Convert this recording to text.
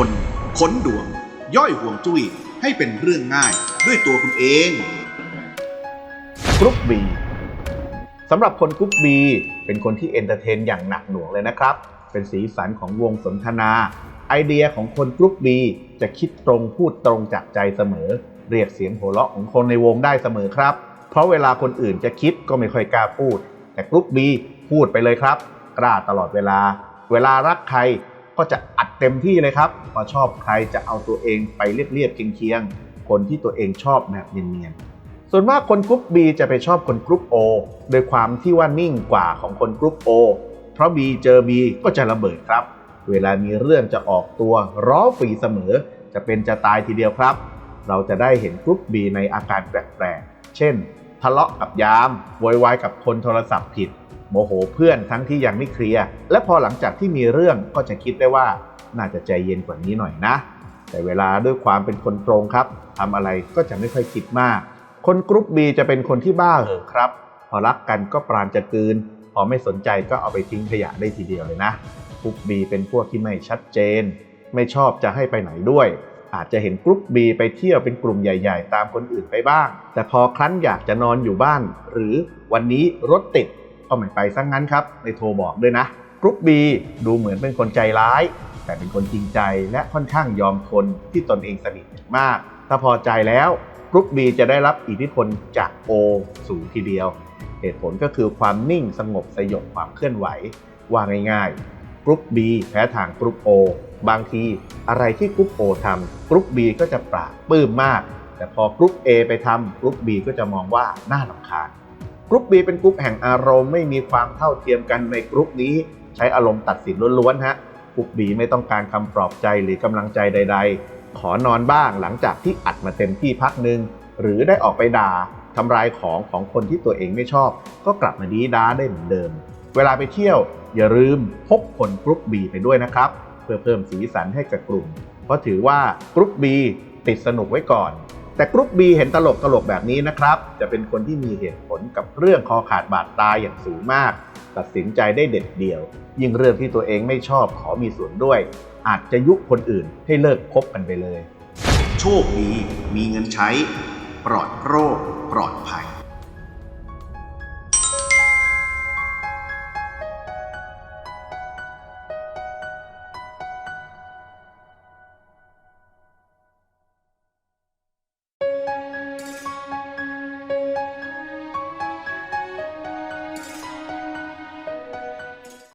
คนค้นดวง ย่อยห่วงจุ้ยให้เป็นเรื่องง่ายด้วยตัวคุณเองกรุ๊ปบีสำหรับคนกรุ๊ปบีเป็นคนที่เอนเตอร์เทนอย่างหนักหน่วงเลยนะครับ เป็นสีสันของวงสนทนา ไอเดียของคนกรุ๊ปบีจะคิดตรงพูดตรงจากใจเสมอ เรียกเสียงหัวเราะของคนในวงได้เสมอครับ เพราะเวลาคนอื่นจะคิดก็ไม่ค่อยกล้าพูด แต่กรุ๊ปบีพูดไปเลยครับ กล้าตลอดเวลา เวลารักใครก็จะ เต็มที่เลยครับพอชอบใครจะเอาตัวเองไปเรียบๆเคียงๆคนที่ตัวเองชอบแบบเนียนๆส่วนมากคนกรุ๊ป B จะไปชอบคนกรุ๊ป O โดยความที่ว่านิ่งกว่าของคนกรุ๊ป O เพราะ B เจอ B ก็จะระเบิดครับ เวลามีเรื่องจะออกตัวร้อฝีเสมอ จะเป็นจะตายทีเดียวครับ เราจะได้เห็นกรุ๊ป B ในอาการแปลกๆ เช่น ทะเลาะกับยามโวยวายกับคนโทรศัพท์ผิดโมโหเพื่อนทั้งที่ยังไม่เคลียร์ และพอหลังจากที่มีเรื่องก็จะคิดได้ว่า น่าจะใจเย็นกว่านี้หน่อยนะ แต่เวลาด้วยความเป็นคนตรงครับทำอะไรก็จะไม่ค่อยคิดมาก คนกรุ๊ป B จะเป็นคนที่บ้าเหอะครับ พอรักกันก็ปราณจะกืน พอไม่สนใจก็เอาไปทิ้งขยะได้ทีเดียวเลยนะกรุ๊ป B เป็นพวกที่ไม่ชัดเจน ไม่ชอบจะให้ไปไหนด้วย อาจจะเห็นกรุ๊ป B ไปเที่ยวเป็นกลุ่มใหญ่ ๆ ตามคนอื่นไปบ้าง แต่พอครั้นอยากจะนอนอยู่บ้าน หรือวันนี้รถติดก็ไม่ไปซะงงั้นครับในโทรบอกด้วยนะกรุ๊ป B ดูเหมือนเป็นคนใจร้าย แต่เป็นคนจริงใจและค่อนข้างยอมคนที่ตนเองสนิทมาก ถ้าพอใจแล้วกรุ๊ป B จะได้รับอิทธิพลจาก O สูงทีเดียว เหตุผลก็คือความนิ่งสงบสยบความเคลื่อนไหวว่าง่ายๆกรุ๊ป B แพ้ทางกรุ๊ป O บางทีอะไรที่กรุ๊ป O ทำกรุ๊ป B ก็จะปราบปลื้มมาก แต่พอกรุ๊ป A ไปทำกรุ๊ป B ก็จะมองว่าน่าลำคาญกรุ๊ป B เป็นกรุ๊ปแห่งอารมณ์ไม่มีความเท่าเทียมกันในกรุ๊ปนี้ ใช้อารมณ์ตัดสินล้วนๆฮะ กรุ๊ป B ไม่ต้องการคำปลอบใจหรือกำลังใจใด ๆ ขอนอนบ้างหลังจากที่อัดมาเต็มที่พักหนึ่งหรือได้ออกไปด่าทำลายของของคนที่ตัวเองไม่ชอบ ก็กลับมาดีด้าได้เหมือนเดิม เวลาไปเที่ยวอย่าลืมพกคนกรุ๊ป B ไปด้วยนะครับ เพื่อเพิ่มสีสันให้กับกลุ่ม เพราะถือว่ากรุ๊ป B ติดสนุกไว้ก่อน แต่กรุ๊ป B เห็นตลกตลกแบบนี้นะครับ จะเป็นคนที่มีเหตุผลกับเรื่องคอขาดบาดตายอย่างสูงมาก ตัดสินใจได้เด็ดเดี่ยว ยิ่งเรื่องที่ตัวเองไม่ชอบขอมีส่วนด้วย อาจจะยุคนอื่นให้เลิกคบกันไปเลย โชคดีมีเงินใช้ ปลอดโรคปลอดภัย